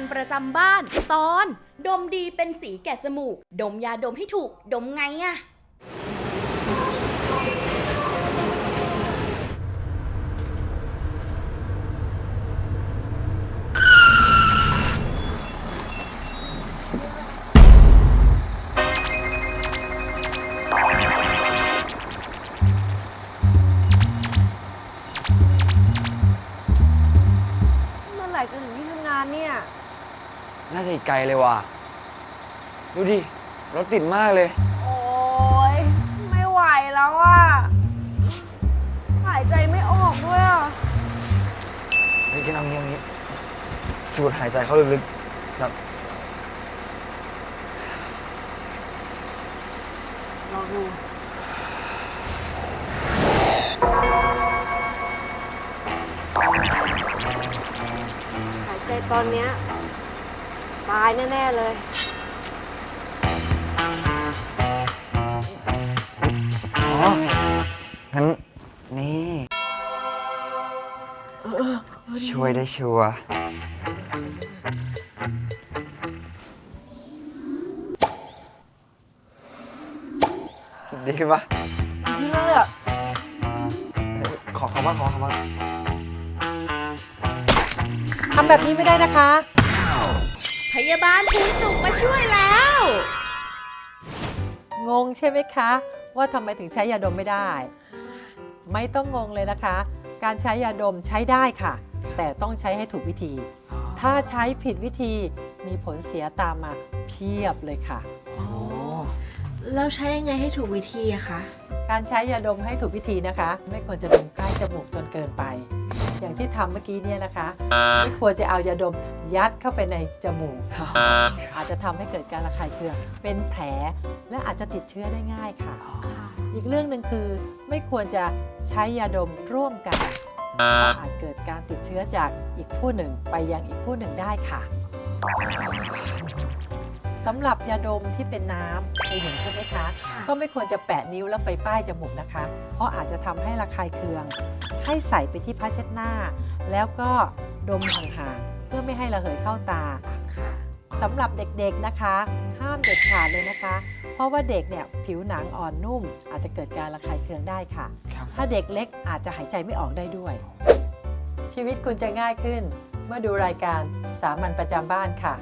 ญประจำบ้าน ตอน ดมดีเป็นสีแก่จมูก ดมยาดมให้ถูก ดมไงอะเมื่อไหร่จะถึงที่ทำงานเนี่ย น่าจะอีกไกลเลยว่ะ ดูดิ รถติดมากเลย โอ้ยไม่ไหวแล้วอะ หายใจไม่ออกด้วยอะ เฮ้ยกันเอางี้เอางี้สูดหายใจเข้าลึกๆแบบลองดู หายใจตอนเนี้ย ตายแน่ ๆ เลย อ๋องั้นนี่ ช่วยได้ชัวร์ดีขึ้นปะดีเลยอะขอคำว่าขอคำว่า ทำแบบนี้ไม่ได้นะคะ พยาบาลภูนสุขมาช่วยแล้ว งงใช่ไหมคะ ว่าทำไมถึงใช้ยาดมไม่ได้ ไม่ต้องงงเลยนะคะ การใช้ยาดมใช้ได้ค่ะ แต่ต้องใช้ให้ถูกวิธี ถ้าใช้ผิดวิธีมีผลเสียตามมาเพียบเลยค่ะ แล้วใช้ยังไงให้ถูกวิธีอะคะ การใช้ยาดมให้ถูกวิธีนะคะ ไม่ควรจะดมใกล้จมูกจนเกินไป อย่างที่ทำเมื่อกี้เนี่ยนะคะ ไม่ควรจะเอายาดม ยัดเข้าไปในจมูกอาจจะทำให้เกิดการระคายเคือง เป็นแผลและอาจจะติดเชื้อได้ง่ายค่ะ อีกเรื่องหนึ่งคือไม่ควรจะใช้ยาดมร่วมกันเพราะอาจเกิดการติดเชื้อจากอีกผู้หนึ่งไปยังอีกผู้หนึ่งได้ค่ะสำหรับยาดมที่เป็นน้ำเคยเห็นใช่ไหมคะ ก็ไม่ควรจะแปะนิ้วแล้วไปป้ายจมูกนะคะ เพราะอาจจะทำให้ระคายเคือง ให้ใส่ไปที่ผ้าเช็ดหน้า แล้วก็ดมห่างๆ เพื่อไม่ให้ระเหยเข้าตาสำหรับเด็กๆนะคะ ห้ามเด็ดขาดเลยนะคะ เพราะว่าเด็กเนี่ยผิวหนังอ่อนนุ่ม อาจจะเกิดการระคายเคืองได้ค่ะครับถ้าเด็กเล็กอาจจะหายใจไม่ออกได้ด้วย ชีวิตคุณจะง่ายขึ้น เมื่อดูรายการสามัญประจำบ้านค่ะ